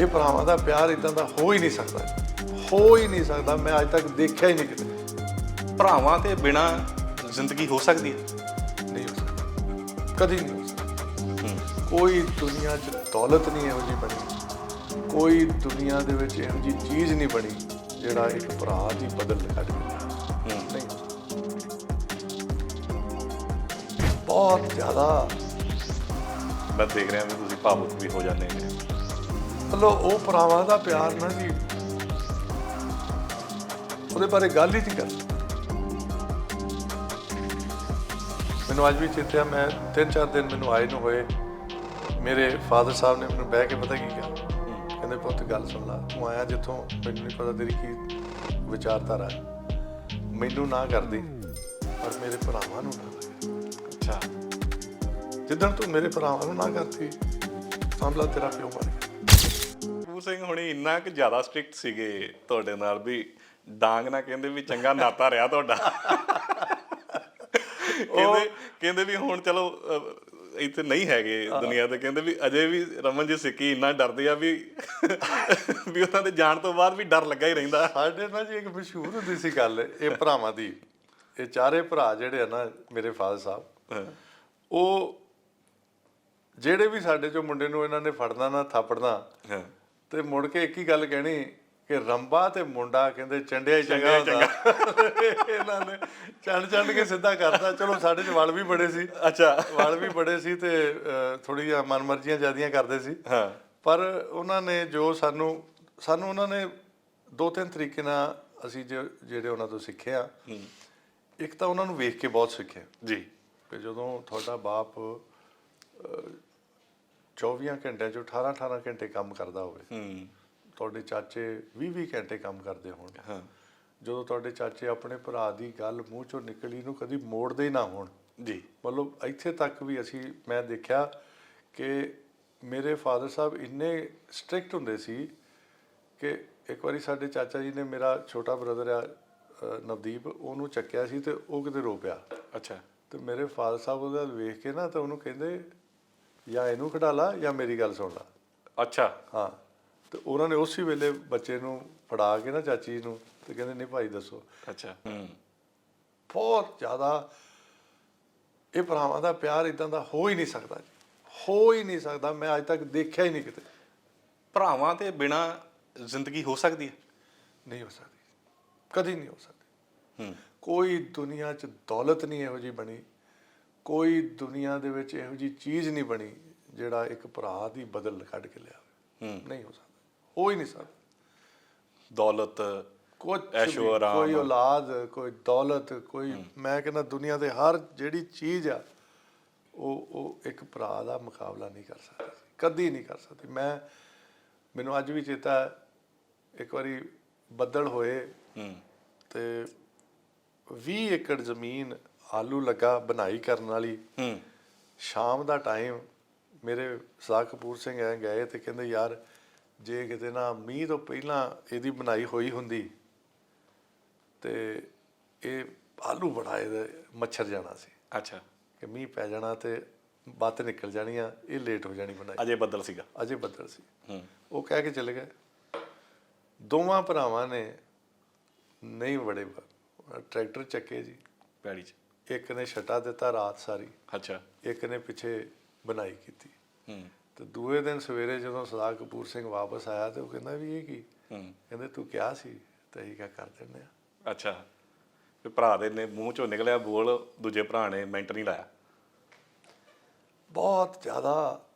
ਇਹ ਭਰਾਵਾਂ ਦਾ ਪਿਆਰ ਇਦਾਂ ਦਾ ਹੋ ਹੀ ਨਹੀਂ ਸਕਦਾ। ਹੋ ਹੀ ਨਹੀਂ ਸਕਦਾ। ਮੈਂ ਅੱਜ ਤੱਕ ਦੇਖਿਆ ਹੀ ਨਹੀਂ ਕਿਤੇ। ਭਰਾਵਾਂ ਤੇ ਬਿਨਾ ਜ਼ਿੰਦਗੀ ਹੋ ਸਕਦੀ ਹੈ? ਨਹੀਂ ਹੋ ਸਕਦਾ। ਕਦੀ ਨਹੀਂ ਹੋ ਸਕਦਾ। ਕੋਈ ਦੁਨੀਆ 'ਚ ਦੌਲਤ ਨਹੀਂ ਇਹੋ ਜਿਹੀ ਬਣੀ। ਕੋਈ ਦੁਨੀਆ ਦੇ ਵਿੱਚ ਇਹੋ ਜਿਹੀ ਚੀਜ਼ ਨਹੀਂ ਬਣੀ ਜਿਹੜਾ ਇੱਕ ਭਰਾ ਦੀ ਬਦਲ ਕੱਢ ਨਹੀਂ। ਬਹੁਤ ਜ਼ਿਆਦਾ। ਮੈਂ ਦੇਖ ਰਿਹਾ ਵੀ ਤੁਸੀਂ ਭਾਵੁਕ ਵੀ ਹੋ ਜਾਂਦੇ ਨੇ। ਮਤਲਬ ਉਹ ਭਰਾਵਾਂ ਦਾ ਪਿਆਰ ਨਾ ਜੀ। ਉਹਦੇ ਬਾਰੇ ਗੱਲ ਹੀ ਨਹੀਂ ਕਰ। ਮੈਨੂੰ ਅੱਜ ਵੀ ਚੇਤੇ ਆ ਮੈਂ ਤਿੰਨ ਚਾਰ ਦਿਨ ਮੈਨੂੰ ਆਏ ਨੂੰ ਹੋਏ। ਮੇਰੇ ਫਾਦਰ ਸਾਹਿਬ ਨੇ ਮੈਨੂੰ ਬਹਿ ਕੇ ਪਤਾ ਕੀ ਕਿਹਾ? ਕਹਿੰਦੇ ਪੁੱਤ ਗੱਲ ਸੁਣ ਲਾ। ਤੂੰ ਆਇਆ ਜਿੱਥੋਂ ਮੈਨੂੰ ਨਹੀਂ ਪਤਾ ਤੇਰੀ ਕੀ ਵਿਚਾਰਧਾਰਾ ਹੈ। ਮੈਨੂੰ ਨਾ ਕਰਦੀ ਪਰ ਮੇਰੇ ਭਰਾਵਾਂ ਨੂੰ ਨਾ। ਅੱਛਾ। ਜਿੱਦਣ ਤੂੰ ਮੇਰੇ ਭਰਾਵਾਂ ਨੂੰ ਨਾ ਕਰਤੀ ਸਮਝ ਲਾ ਤੇਰਾ ਪਿਓ ਮਰ ਗਿਆ। ਕਪੂਰ ਸਿੰਘ ਹੁਣੀ ਇੰਨਾ ਕਿ ਜ਼ਿਆਦਾ ਸਟ੍ਰਿਕਟ ਸੀਗੇ ਤੁਹਾਡੇ ਨਾਲ ਵੀ ਡਾਂਗ ਨਾ ਕਹਿੰਦੇ ਵੀ ਚੰਗਾ ਨਾਤਾ ਰਿਹਾ ਤੁਹਾਡਾ। ਕਹਿੰਦੇ ਕਹਿੰਦੇ ਵੀ ਹੁਣ ਚਲੋ ਇੱਥੇ ਨਹੀਂ ਹੈਗੇ ਦੁਨੀਆ ਤੇ ਕਹਿੰਦੇ ਵੀ ਅਜੇ ਵੀ ਰਮਨ ਜੀ ਸਿੱਕੀ ਇੰਨਾ ਡਰਦੇ ਆ ਵੀ ਵੀ ਉਹਨਾਂ ਦੇ ਜਾਣ ਤੋਂ ਬਾਅਦ ਵੀ ਡਰ ਲੱਗਾ ਹੀ ਰਹਿੰਦਾ। ਸਾਡੇ ਨਾਲ ਜੀ ਇੱਕ ਮਸ਼ਹੂਰ ਹੁੰਦੀ ਸੀ ਗੱਲ ਇਹ ਭਰਾਵਾਂ ਦੀ ਇਹ ਚਾਰੇ ਭਰਾ ਜਿਹੜੇ ਆ ਨਾ ਮੇਰੇ ਫਾਦਰ ਸਾਹਿਬ। ਉਹ ਜਿਹੜੇ ਵੀ ਸਾਡੇ ਚੋਂ ਮੁੰਡੇ ਨੂੰ ਇਹਨਾਂ ਨੇ ਫੜਨਾ ਨਾ ਥਾਪੜਨਾ ਤੇ ਮੁੜ ਕੇ ਇੱਕ ਹੀ ਗੱਲ ਕਹਿਣੀ ਕਿ ਰੰਬਾ ਤੇ ਮੁੰਡਾ ਕਹਿੰਦੇ ਚੰਡਿਆ ਹੀ ਚੰਗਾ ਹੁੰਦਾ। ਇਹਨਾਂ ਨੇ ਚੰਡ ਚੰਡ ਕੇ ਸਿੱਧਾ ਕਰਤਾ। ਚਲੋ ਸਾਡੇ ਚ ਵਲ ਵੀ ਬੜੇ ਸੀ। ਅੱਛਾ। ਵਲ ਵੀ ਬੜੇ ਸੀ ਤੇ ਥੋੜੀ ਜਿਹਾ ਮਨਮਰਜ਼ੀਆਂ ਜ਼ਿਆਦੀਆਂ ਕਰਦੇ ਸੀ। ਹਾਂ। ਪਰ ਉਹਨਾਂ ਨੇ ਜੋ ਸਾਨੂੰ ਸਾਨੂੰ ਉਹਨਾਂ ਨੇ ਦੋ ਤਿੰਨ ਤਰੀਕੇ ਨਾਲ ਅਸੀਂ ਜਿਹੜੇ ਉਹਨਾਂ ਤੋਂ ਸਿੱਖਿਆ। ਇੱਕ ਤਾਂ ਉਹਨਾਂ ਨੂੰ ਵੇਖ ਕੇ ਬਹੁਤ ਸਿੱਖਿਆ। ਜੀ। ਕਿ ਜਦੋਂ ਤੁਹਾਡਾ ਬਾਪ 24 ਘੰਟਿਆਂ ਚੋਂ 18 18 ਘੰਟੇ ਕੰਮ ਕਰਦਾ ਹੋਵੇ। ਹੂੰ। ਤੁਹਾਡੇ ਚਾਚੇ 20 20 ਘੰਟੇ ਕੰਮ ਕਰਦੇ ਹੋਣ। ਹਾਂ। ਜਦੋਂ ਤੁਹਾਡੇ ਚਾਚੇ ਆਪਣੇ ਭਰਾ ਦੀ ਗੱਲ ਮੂੰਹ ਚੋਂ ਨਿਕਲੀ ਨੂੰ ਕਦੀ ਮੋੜਦੇ ਹੀ ਨਾ ਹੋਣ। ਜੀ। ਮਤਲਬ ਇੱਥੇ ਤੱਕ ਵੀ ਅਸੀਂ ਮੈਂ ਦੇਖਿਆ ਕਿ ਮੇਰੇ ਫਾਦਰ ਸਾਹਿਬ ਇੰਨੇ ਸਟ੍ਰਿਕਟ ਹੁੰਦੇ ਸੀ ਕਿ ਇੱਕ ਵਾਰੀ ਸਾਡੇ ਚਾਚਾ ਜੀ ਨੇ ਮੇਰਾ ਛੋਟਾ ਬ੍ਰਦਰ ਆ ਨਵਦੀਪ ਉਹਨੂੰ ਚੱਕਿਆ ਸੀ ਤੇ ਉਹ ਕਿਤੇ ਰੋ ਪਿਆ। ਅੱਛਾ। ਤੇ ਮੇਰੇ ਫਾਦਰ ਸਾਹਿਬ ਉਹਦਾ ਵੇਖ ਕੇ ਨਾ ਤਾਂ ਉਹਨੂੰ ਕਹਿੰਦੇ ਜਾਂ ਇਹਨੂੰ ਖੜਾ ਲਾ ਜਾਂ ਮੇਰੀ ਗੱਲ ਸੁਣ ਲਾ। ਅੱਛਾ। ਹਾਂ। ਤੇ ਉਹਨਾਂ ਨੇ ਉਸੇ ਵੇਲੇ ਬੱਚੇ ਨੂੰ ਫੜਾ ਕੇ ਨਾ ਚਾਚੀ ਨੂੰ ਤੇ ਕਹਿੰਦੇ ਨਹੀਂ ਭਾਈ ਦੱਸੋ। ਅੱਛਾ। ਹੂੰ। ਬਹੁਤ ਜ਼ਿਆਦਾ ਇਹ ਭਰਾਵਾਂ ਦਾ ਪਿਆਰ ਇਦਾਂ ਦਾ ਹੋ ਹੀ ਨਹੀਂ ਸਕਦਾ ਜੀ। ਹੋ ਹੀ ਨਹੀਂ ਸਕਦਾ। ਮੈਂ ਅੱਜ ਤੱਕ ਦੇਖਿਆ ਹੀ ਨਹੀਂ ਕਿਤੇ। ਭਰਾਵਾਂ ਤੇ ਬਿਨਾ ਜ਼ਿੰਦਗੀ ਹੋ ਸਕਦੀ ਹੈ? ਨਹੀਂ ਹੋ ਸਕਦੀ। ਕਦੀ ਨਹੀਂ ਹੋ ਸਕਦੀ। ਹੂੰ। ਕੋਈ ਦੁਨੀਆ 'ਚ ਦੌਲਤ ਨਹੀਂ ਇਹੋ ਜਿਹੀ ਬਣੀ। ਕੋਈ ਦੁਨੀਆ ਦੇ ਵਿੱਚ ਇਹੋ ਜਿਹੀ ਚੀਜ਼ ਨਹੀਂ ਬਣੀ ਜਿਹੜਾ ਇੱਕ ਭਰਾ ਦੀ ਬਦਲ ਕੱਢ ਕੇ ਲਿਆਵੇ। ਨਹੀਂ ਹੋ ਸਕਦਾ। ਹੋ ਹੀ ਨਹੀਂ ਸਕਦਾ। ਦੌਲਤ ਕੁਝ। ਕੋਈ ਔਲਾਦ ਕੋਈ ਦੌਲਤ ਕੋਈ ਮੈਂ ਕਹਿੰਦਾ ਦੁਨੀਆ ਦੇ ਹਰ ਜਿਹੜੀ ਚੀਜ਼ ਆ ਉਹ ਉਹ ਇੱਕ ਭਰਾ ਦਾ ਮੁਕਾਬਲਾ ਨਹੀਂ ਕਰ ਸਕਦੀ। ਕਦੀ ਨਹੀਂ ਕਰ ਸਕਦੀ। ਮੈਂ ਮੈਨੂੰ ਅੱਜ ਵੀ ਚੇਤਾ ਇੱਕ ਵਾਰੀ ਬੱਦਲ ਹੋਏ ਤੇ 20 ਏਕੜ ਜ਼ਮੀਨ ਆਲੂ ਲੱਗਾ ਬਣਾਈ ਕਰਨ ਵਾਲੀ। ਹੂੰ। ਸ਼ਾਮ ਦਾ ਟਾਈਮ ਮੇਰੇ ਸਾਹ ਕਪੂਰ ਸਿੰਘ ਐ ਗਏ ਤੇ ਕਹਿੰਦੇ ਯਾਰ ਜੇ ਕਿਤੇ ਨਾ ਮੀਂਹ ਤੋਂ ਪਹਿਲਾਂ ਇਹਦੀ ਬਣਾਈ ਹੋਈ ਹੁੰਦੀ ਤੇ ਇਹ ਆਲੂ ਬੜਾ ਇਹਦੇ ਮੱਛਰ ਜਾਣਾ ਸੀ। ਅੱਛਾ। ਕਿ ਮੀਂਹ ਪੈ ਜਾਣਾ ਤੇ ਬੱਤ ਨਿਕਲ ਜਾਣੀ ਆ ਇਹ ਲੇਟ ਹੋ ਜਾਣੀ ਬਣਾਈ। ਅਜੇ ਬੱਦਲ ਸੀਗਾ। ਅਜੇ ਬੱਦਲ ਸੀ। ਹੂੰ। ਉਹ ਕਹਿ ਕੇ ਚਲੇ ਗਏ। ਦੋਵਾਂ ਭਰਾਵਾਂ ਨੇ ਨਹੀਂ ਵੜੇ ਟਰੈਕਟਰ ਚੱਕੇ ਜੀ। ਪੈੜੀ 'ਚ। ਇੱਕ ਨੇ ਛਟਾ ਦਿੱਤਾ ਰਾਤ ਸਾਰੀ। ਅੱਛਾ। ਇੱਕ ਨੇ ਪਿੱਛੇ ਬਣਾਈ ਕੀਤੀ। ਹੂੰ। ਤੇ ਦੂਏ ਦਿਨ ਸਵੇਰੇ ਜਦੋਂ ਸਰਦਾਰ ਕਪੂਰ ਸਿੰਘ ਵਾਪਸ ਆਇਆ ਤੇ ਉਹ ਕਹਿੰਦਾ ਵੀ ਇਹ ਕੀ? ਹੂੰ। ਕਹਿੰਦੇ ਤੂੰ ਕਿਹਾ ਸੀ ਤੇ ਅਸੀਂ ਕਿਆ ਕਰ ਦਿੰਦੇ ਆ ਅੱਛਾ। ਵੀ ਭਰਾ ਦੇ ਨੇ ਮੂੰਹ ਚੋਂ ਨਿਕਲਿਆ ਬੋਲ ਦੂਜੇ ਭਰਾ ਨੇ ਮਿੰਟ ਨਹੀਂ ਲਾਇਆ। ਬਹੁਤ ਜ਼ਿਆਦਾ।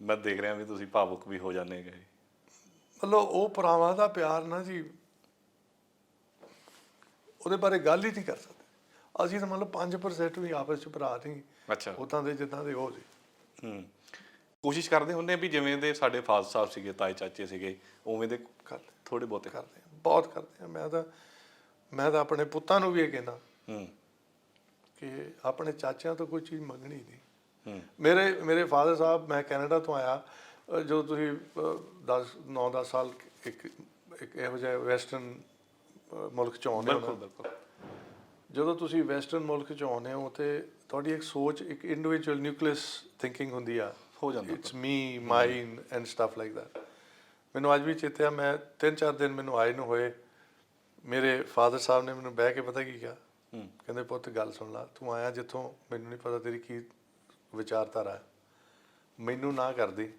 ਮੈਂ ਦੇਖ ਰਿਹਾ ਵੀ ਤੁਸੀਂ ਭਾਵੁਕ ਵੀ ਹੋ ਜਾਂਦੇ ਹੈਗੇ। ਮਤਲਬ ਉਹ ਭਰਾਵਾਂ ਦਾ ਪਿਆਰ ਨਾ ਜੀ ਉਹਦੇ ਬਾਰੇ ਗੱਲ ਹੀ ਨਹੀਂ ਕਰ ਸਕਦੇ। ਅਸੀਂ ਤਾਂ ਮਤਲਬ 5% ਵੀ ਆਪਸ ਚ ਭਰਾ ਨਹੀਂ ਅੱਛਾ। ਉਦਾਂ ਦੇ ਜਿੱਦਾਂ ਦੇ ਉਹ ਸੀ। ਹੂੰ। ਕੋਸ਼ਿਸ਼ ਕਰਦੇ ਹੁੰਦੇ ਆ ਵੀ ਜਿਵੇਂ ਦੇ ਸਾਡੇ ਫਾਦਰ ਸਾਹਿਬ ਸੀਗੇ ਤਾਏ ਚਾਚੇ ਸੀਗੇ ਉਵੇਂ ਦੇ ਕਰਦੇ ਥੋੜੇ ਬਹੁਤੇ। ਕਰਦੇ ਆ ਬਹੁਤ ਕਰਦੇ ਆ ਮੈਂ ਤਾਂ ਮੈਂ ਤਾਂ ਆਪਣੇ ਪੁੱਤਾਂ ਨੂੰ ਵੀ ਇਹ ਕਹਿੰਦਾ ਹੂੰ। ਕਿ ਆਪਣੇ ਚਾਚਿਆਂ ਤੋਂ ਕੋਈ ਚੀਜ਼ ਮੰਗਣੀ ਨਹੀਂ। ਹੂੰ। ਮੇਰੇ ਮੇਰੇ ਫਾਦਰ ਸਾਹਿਬ ਮੈਂ ਕੈਨੇਡਾ ਤੋਂ ਆਇਆ ਅਹ ਜਦੋਂ ਤੁਸੀਂ 10 9 10 ਸਾਲ ਇੱਕ ਇੱਕ ਇਹੋ ਜਿਹਾ ਵੈਸਟਰਨ ਮੁਲਕ ਚ ਆਉਂਦੇ ਹੋ ਬਿਲਕੁਲ ਨਾ, ਬਿਲਕੁਲ। ਜਦੋਂ ਤੁਸੀਂ ਵੈਸਟਰਨ ਮੁਲਕ ਚ ਆਉਂਦੇ ਹੋ ਤੇ ਤੁਹਾਡੀ ਇੱਕ ਸੋਚ ਇੱਕ ਇੰਡੀਵਿਜੂਅਲ ਨਿਊਕਲੀਅਸ ਥਿੰਕਿੰਗ ਹੁੰਦੀ ਆ। ਹੋ ਜਾਂਦਾ it's me mine and stuff like that ਮੈਨੂੰ ਅੱਜ ਵੀ ਚੇਤੇ ਆ ਮੈਂ ਤਿੰਨ ਚਾਰ ਦਿਨ ਮੈਨੂੰ ਆਏ ਨੂੰ ਹੋਏ। ਮੇਰੇ ਫਾਦਰ ਸਾਹਿਬ ਨੇ ਮੈਨੂੰ ਬਹਿ ਕੇ ਪਤਾ ਕੀ ਕਿਹਾ? ਕਹਿੰਦੇ ਪੁੱਤ ਗੱਲ ਸੁਣ ਲੈ। ਤੂੰ ਆਇਆ ਜਿੱਥੋਂ ਮੈਨੂੰ ਨਹੀਂ ਪਤਾ ਤੇਰੀ ਕੀ ਵਿਚਾਰਧਾਰਾ ਹੈ। ਮੈਨੂੰ ਨਾ ਕਰਦੀ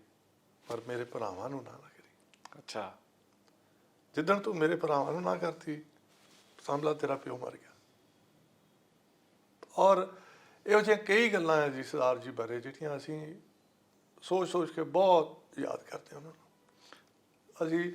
ਪਰ ਮੇਰੇ ਭਰਾਵਾਂ ਨੂੰ ਨਾ ਨਾ ਕਰੀ। ਅੱਛਾ। ਜਿੱਦਣ ਤੂੰ ਮੇਰੇ ਭਰਾਵਾਂ ਨੂੰ ਨਾ ਕਰਤੀ ਸਮਝਲਾ ਤੇਰਾ ਪਿਓ ਮਰ ਗਿਆ। ਔਰ ਇਹੋ ਜਿਹੀਆਂ ਕਈ ਗੱਲਾਂ ਹੈ ਜੀ ਸਰਦਾਰ ਜੀ ਬਾਰੇ, ਜਿਹੜੀਆਂ ਅਸੀਂ ਸੋਚ ਸੋਚ ਕੇ ਬਹੁਤ ਯਾਦ ਕਰਦੇ ਹਾਂ ਉਹਨਾਂ ਨੂੰ। ਅਸੀਂ